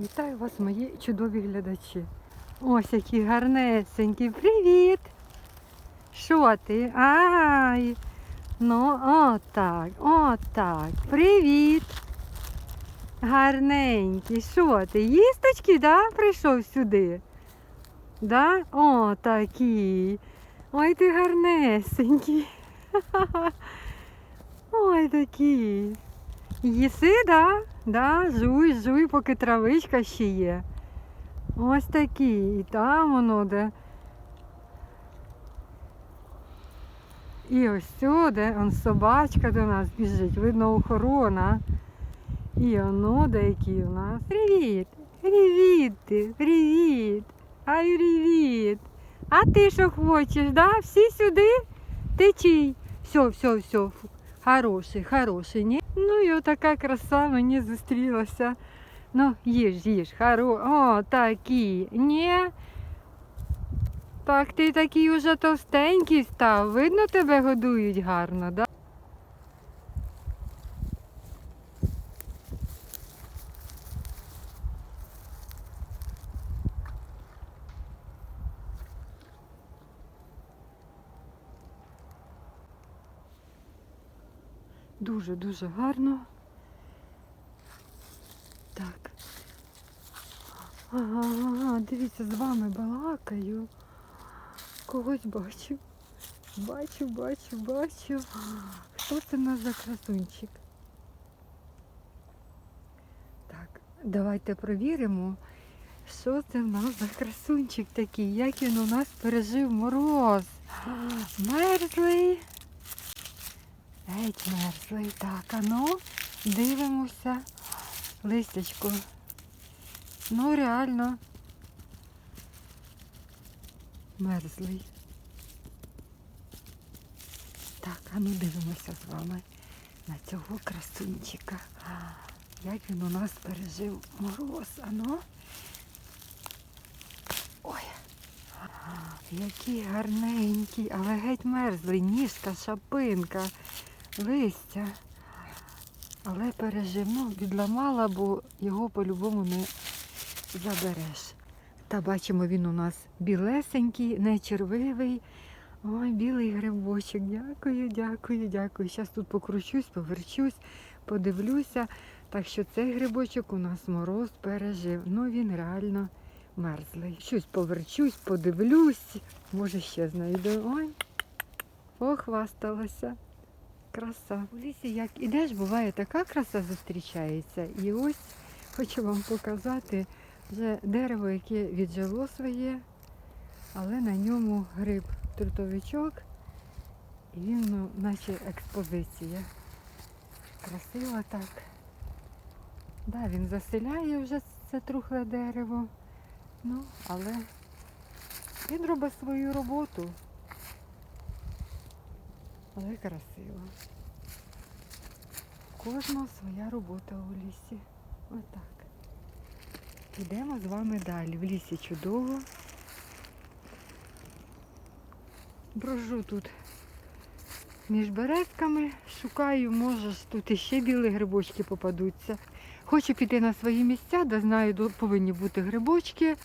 Вітаю вас, мої чудові глядачі. Ось які гарнесенькі. Привіт! Що ти? Ай! Ну, отак, отак. Привіт! Гарненький. Що ти? Їсточки, да? Прийшов сюди? Да? О, такий. Ой, ти гарнесенький. Ой, такий. Їси, да? Да, жуй, жуй, поки травичка ще є. Ось такий. І там воно де. І ось сюди, он собачка до нас біжить, видно охорона. І оно де який у нас. Привіт! Привіт ти! Привіт! Ай, привіт! А ти що хочеш, да? Всі сюди? Ти чий? Все, все, все. Хороший, хороший, ні? Ну і отака краса мені зустрілася. Ну, їж, їж, хоро. О, такі. Ні. Так ти такий уже товстенький став. Видно, тебе годують гарно, да? Дуже-дуже гарно. Так. Ага, дивіться, з вами балакаю. Когось бачу. Бачу, бачу, бачу. Хто це в нас за красунчик? Так, давайте провіримо, що це в нас за красунчик такий, як він у нас пережив мороз. Мерзлий. Геть мерзлий. Так, а ну, дивимося. Листячко. Ну, реально. Мерзлий. Так, а ну дивимося з вами на цього красунчика. Як він у нас пережив мороз, а ну. Ой. Який гарненький, але геть мерзлий, ніжка, шапинка, листя. Але пережив, ну, відламала, бо його по-любому не забереш. Та бачимо, він у нас білесенький, не червивий. Ой, білий грибочок. Дякую, дякую, дякую. Зараз тут покручусь, поверчусь, подивлюся. Так що цей грибочок у нас мороз пережив. Ну він реально мерзлий. Щось поверчусь, подивлюсь. Може ще знайду. Ой, похвасталася. Краса. У лісі, як ідеш, буває така краса зустрічається. І ось хочу вам показати вже дерево, яке віджило своє, але на ньому гриб трутовичок. І він, ну, наче експозиція. Красиво так. Да, він заселяє вже це трухле дерево. Ну, але він робить свою роботу. Але красиво. Кожного своя робота у лісі. Отак. Йдемо з вами далі. В лісі чудово. Брожу тут між березками, шукаю, може ж тут іще білі грибочки попадуться. Хочу піти на свої місця, де знаю, повинні бути грибочки.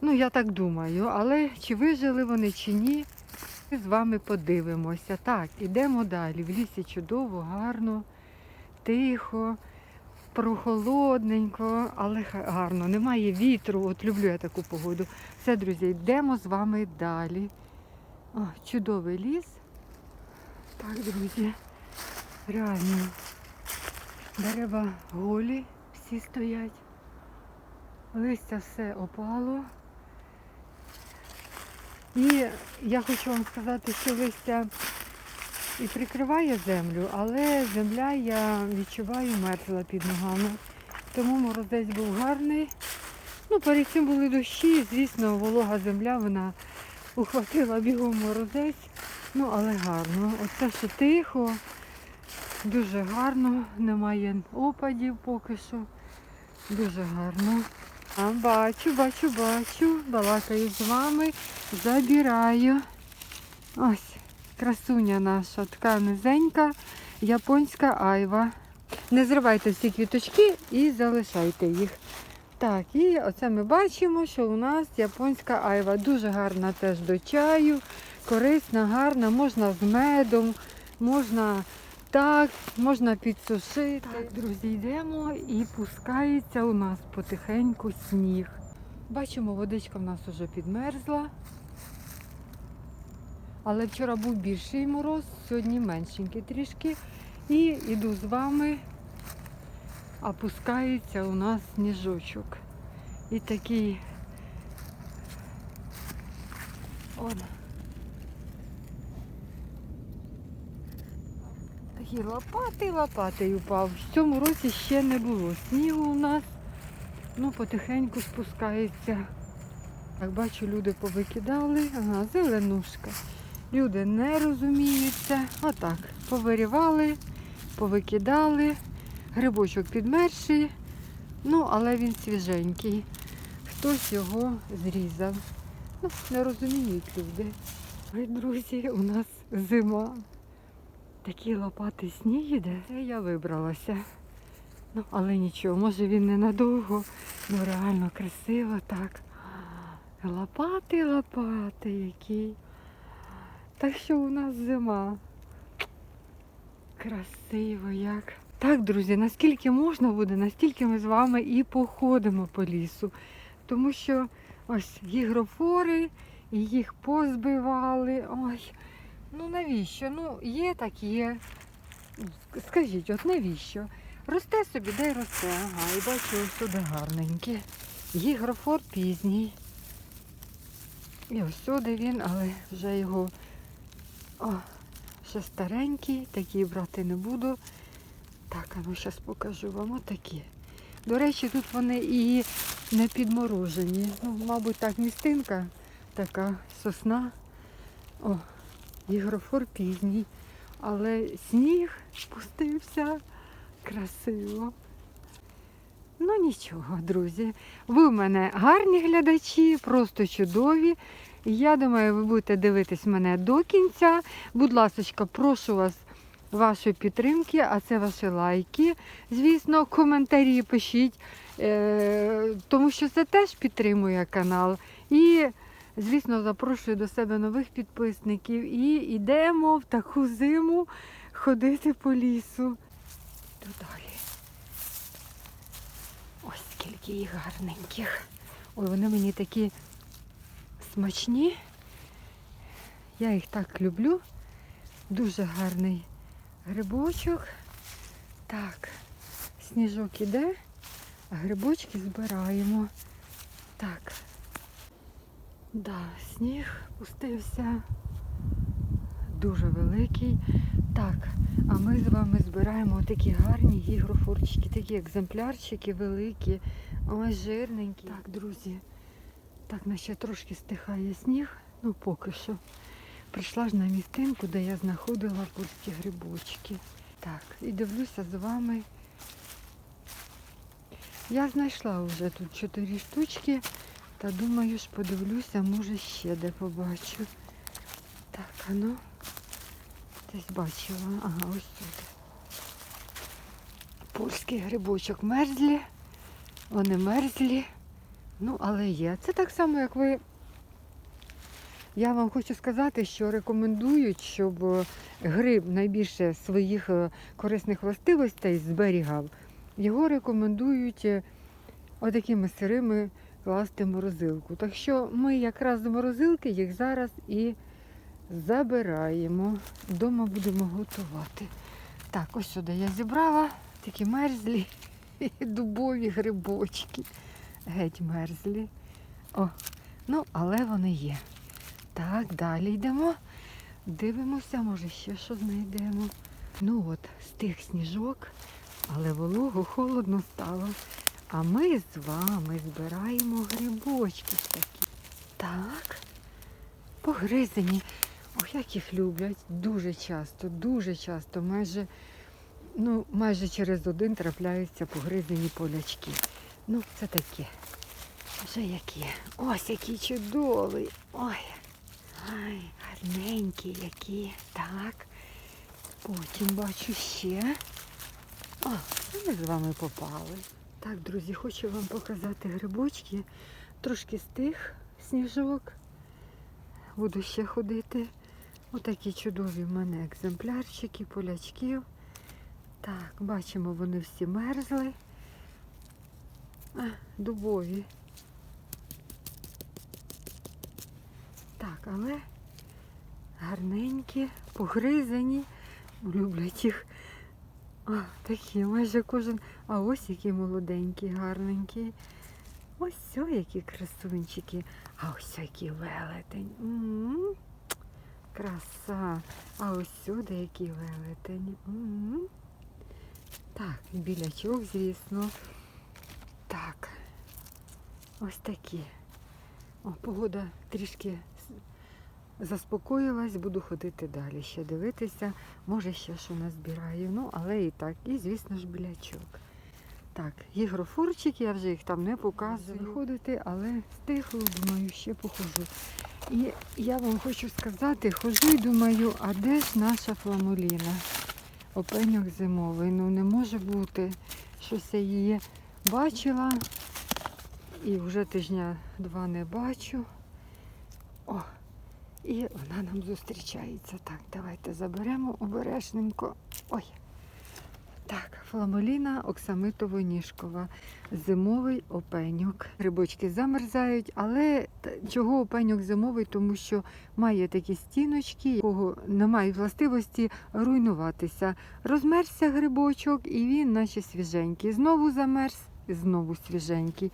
Ну, я так думаю, але чи вижили вони, чи ні, з вами подивимося. Так, ідемо далі. В лісі чудово, гарно, тихо, прохолодненько, але гарно. Немає вітру. От люблю я таку погоду. Все, друзі, йдемо з вами далі. О, чудовий ліс. Так, друзі, реально. Дерева голі всі стоять. Листя все опало. І я хочу вам сказати, що листя і прикриває землю, але земля, я відчуваю, мерзла під ногами. Тому морозець був гарний. Ну, перед цим були дощі, звісно, волога земля, вона ухватила бігом морозець. Ну, але гарно. Оце що тихо, дуже гарно, немає опадів поки що. Дуже гарно. А, бачу, бачу, бачу. Балакаю з вами. Забираю. Ось, красуня наша, така низенька, японська айва. Не зривайте всі квіточки і залишайте їх. Так, і оце ми бачимо, що у нас японська айва. Дуже гарна теж до чаю, корисна, гарна, можна з медом, можна так, можна підсушити. Так, друзі, йдемо і пускається у нас потихеньку сніг. Бачимо, водичка в нас вже підмерзла. Але вчора був більший мороз, сьогодні меншенький трішки. І йду з вами, опускається у нас сніжочок. І такий он. Такі лопати, лопати упав. В цьому році ще не було снігу у нас. Ну, потихеньку спускається. Так бачу, люди повикидали. Ага, зеленушка. Люди не розуміються. Отак. Повирівали, повикидали. Грибочок підмерший. Ну, але він свіженький. Хтось його зрізав. Ну, не розуміють люди. Друзі, у нас зима. Такі лопати сніг іде. Це я вибралася. Ну, але нічого, може він ненадовго. Ну реально красиво так. Лопати, лопати які. Так що у нас зима. Красиво як. Так, друзі, наскільки можна буде, настільки ми з вами і походимо по лісу. Тому що ось гігрофори, і їх позбивали. Ой, ну навіщо? Ну, є так є. Скажіть, от навіщо? Росте собі, де росте. Ага, і бачу, ось сюди гарненьке. Гігрофор пізній. І ось сюди він, але вже його о, ще старенький, такий брати не буду. Так, а ну зараз покажу вам отакі. До речі, тут вони і не підморожені. Ну, мабуть, так, містинка така сосна. О, гігрофор пізній. Але сніг спустився красиво. Ну нічого, друзі. Ви в мене гарні глядачі, просто чудові. Я думаю, ви будете дивитись мене до кінця. Будь ласка, прошу вас вашої підтримки, а це ваші лайки. Звісно, коментарі пишіть, е, тому що це теж підтримує канал. І, звісно, запрошую до себе нових підписників. І йдемо в таку зиму ходити по лісу. Йду далі. Ось скільки їх гарненьких. Ой, вони мені такі смачні. Я їх так люблю. Дуже гарний грибочок. Так, сніжок іде, а грибочки збираємо. Так. Да, сніг пустився. Дуже великий. Так, а ми з вами збираємо такі гарні гігрофорчики, такі екземплярчики великі, ось жирненькі. Так, друзі, так, наче трошки стихає сніг, ну поки що. Прийшла ж на містинку, де я знаходила польські грибочки. Так, і дивлюся з вами. Я знайшла вже тут чотири штучки, та думаю ж подивлюся, може ще де побачу. Так, а ну. Десь бачила. Ага, ось тут. Польський грибочок мерзлі. Вони мерзлі. Ну, але є. Це так само, як ви. Я вам хочу сказати, що рекомендують, щоб е, гриб найбільше своїх е, корисних властивостей зберігав. Його рекомендують е, отакими сирими класти морозилку. Так що ми якраз з морозилки їх зараз і забираємо. Дома будемо готувати. Так, ось сюди я зібрала такі мерзлі дубові грибочки. Геть мерзлі. О, ну, але вони є. Так, далі йдемо. Дивимося, може ще що знайдемо. Ну от, стих сніжок, але волого холодно стало. А ми з вами збираємо грибочки такі. Так, погризені. Ох, як їх люблять. Дуже часто, дуже часто, майже, ну, майже через один трапляються погризені полячки. Ну, це таке. Вже які. Ось який чудовий. Ой. Ай, гарненькі які. Так. Потім бачу ще. О, ми з вами попали. Так, друзі, хочу вам показати грибочки. Трошки стих сніжок. Буду ще ходити. Отакі чудові в мене екземплярчики, полячків. Так, бачимо, вони всі мерзли. А, дубові. Так, але гарненькі, погризані. Люблять їх. А, такі, майже кожен. А ось які молоденькі, гарненькі. Ось які красунчики. А ось який велетень. М-м-м. Краса. А ось сюди який велетень. М-м. Так, білячок, звісно. Так. Ось такі. О, погода трішки заспокоїлась, буду ходити далі, ще дивитися. Може ще що назбираю. Ну, але і так. І, звісно ж, білячок. Так, гігрофорчик, я вже їх там не показую. Ходити, але стихло, думаю, ще похожу. І я вам хочу сказати, хожу і думаю, а де ж наша фламуліна? Опеньок зимовий. Ну не може бути. Щось я її бачила і вже тижня два не бачу. О, і вона нам зустрічається. Так, давайте заберемо обережненько. Ой. Так, фламоліна оксамитово-ніжкова. Зимовий опеньок. Грибочки замерзають, але чого опеньок зимовий? Тому що має такі стіночки, якого немає властивості руйнуватися. Розмерзся грибочок і він наче свіженький. Знову замерз, і знову свіженький.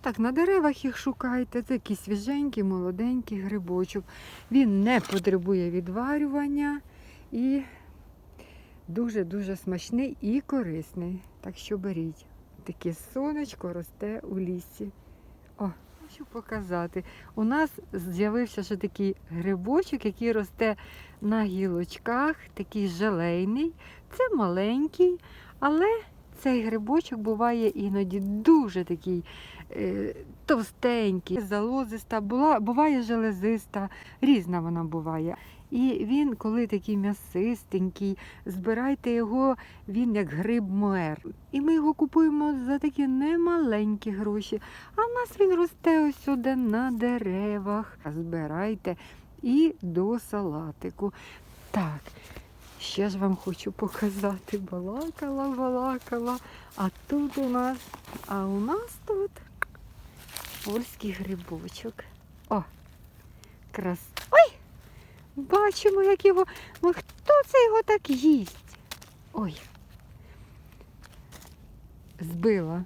Так, на деревах їх шукайте. Це такий свіженький, молоденький грибочок. Він не потребує відварювання і дуже-дуже смачний і корисний. Так що беріть. Таке сонечко росте у лісі. О, хочу показати. У нас з'явився ще такий грибочок, який росте на гілочках, такий желейний. Це маленький, але цей грибочок буває іноді дуже такий е, товстенький, залозиста, була, буває железиста, різна вона буває. І він, коли такий м'ясистенький, збирайте його, він як гриб муер. І ми його купуємо за такі немаленькі гроші. А в нас він росте ось сюди на деревах. Збирайте і до салатику. Так, ще ж вам хочу показати. Балакала, балакала. А тут у нас, а у нас тут польський грибочок. О, крас. Бачимо, як його. Ну хто це його так їсть? Ой. Збила.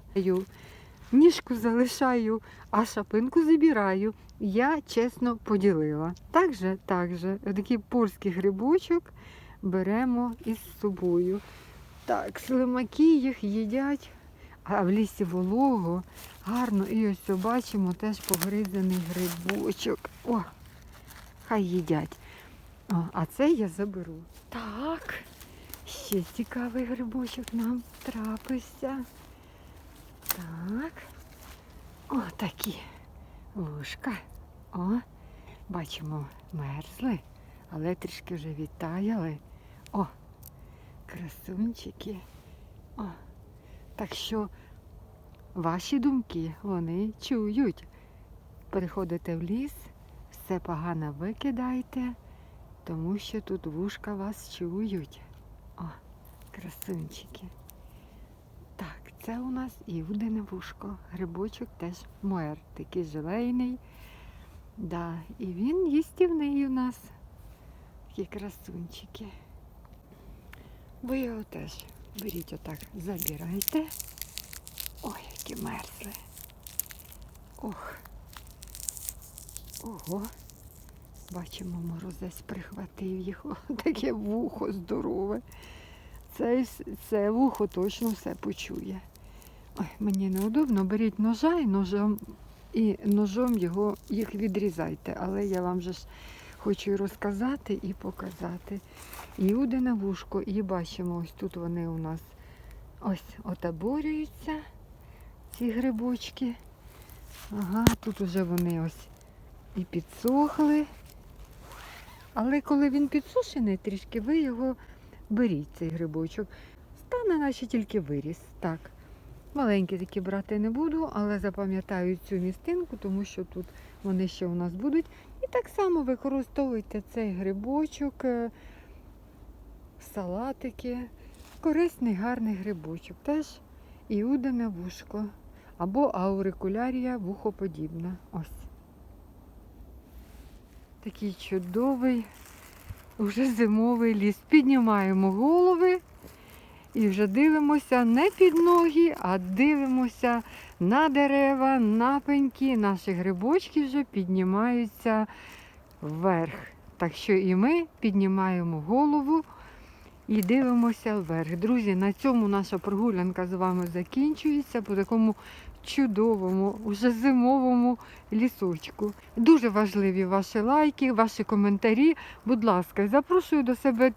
Ніжку залишаю, а шапинку забираю. Я чесно поділила. Так же, так же, такий польський грибочок беремо із собою. Так, слимаки їх їдять, а в лісі волого, гарно. І ось бачимо теж погризаний грибочок. О, хай їдять. О, а це я заберу. Так, ще цікавий грибочок нам трапився. Так. О, такі вушка. О, бачимо, мерзли, але трішки вже відтаяли. О, красунчики. О, так що ваші думки вони чують. Приходите в ліс, все погано викидайте, тому що тут вушка вас чують. О, красунчики. Так, це у нас іудине вушко. Грибочок теж муер, такий желейний. Да, і він їстівний у нас. Такі красунчики. Ви його теж беріть отак, забирайте. Ой, які мерзли. Ох. Ого. Бачимо, морозець прихватив їх. Таке вухо здорове. Це, це вухо точно все почує. Ой, мені неудобно, беріть ножа і ножом, і ножом його, їх відрізайте. Але я вам же ж хочу і розказати і показати. Іудине вушко, і бачимо, ось тут вони у нас ось отаборюються, ці грибочки. Ага, тут уже вони ось і підсохли. Але коли він підсушений трішки, ви його беріть, цей грибочок. Стане наче тільки виріс. Так. Маленькі такі брати не буду, але запам'ятаю цю містинку, тому що тут вони ще у нас будуть. І так само використовуйте цей грибочок, е, салатики. Корисний, гарний грибочок. Теж іудине вушко або аурикулярія вухоподібна. Ось. Такий чудовий, уже зимовий ліс. Піднімаємо голови і вже дивимося не під ноги, а дивимося на дерева, на пеньки. Наші грибочки вже піднімаються вверх. Так що і ми піднімаємо голову і дивимося вверх. Друзі, на цьому наша прогулянка з вами закінчується по такому чудовому, уже зимовому лісочку. Дуже важливі ваші лайки, ваші коментарі. Будь ласка, запрошую до себе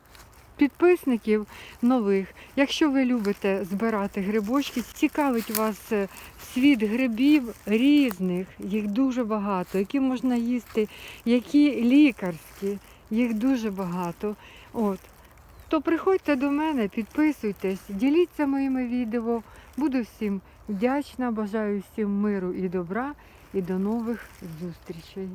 підписників нових. Якщо ви любите збирати грибочки, цікавить вас е, світ грибів різних, їх дуже багато, які можна їсти, які лікарські, їх дуже багато. От. То приходьте до мене, підписуйтесь, діліться моїми відео. Буду всім вдячна, бажаю всім миру і добра і до нових зустрічей.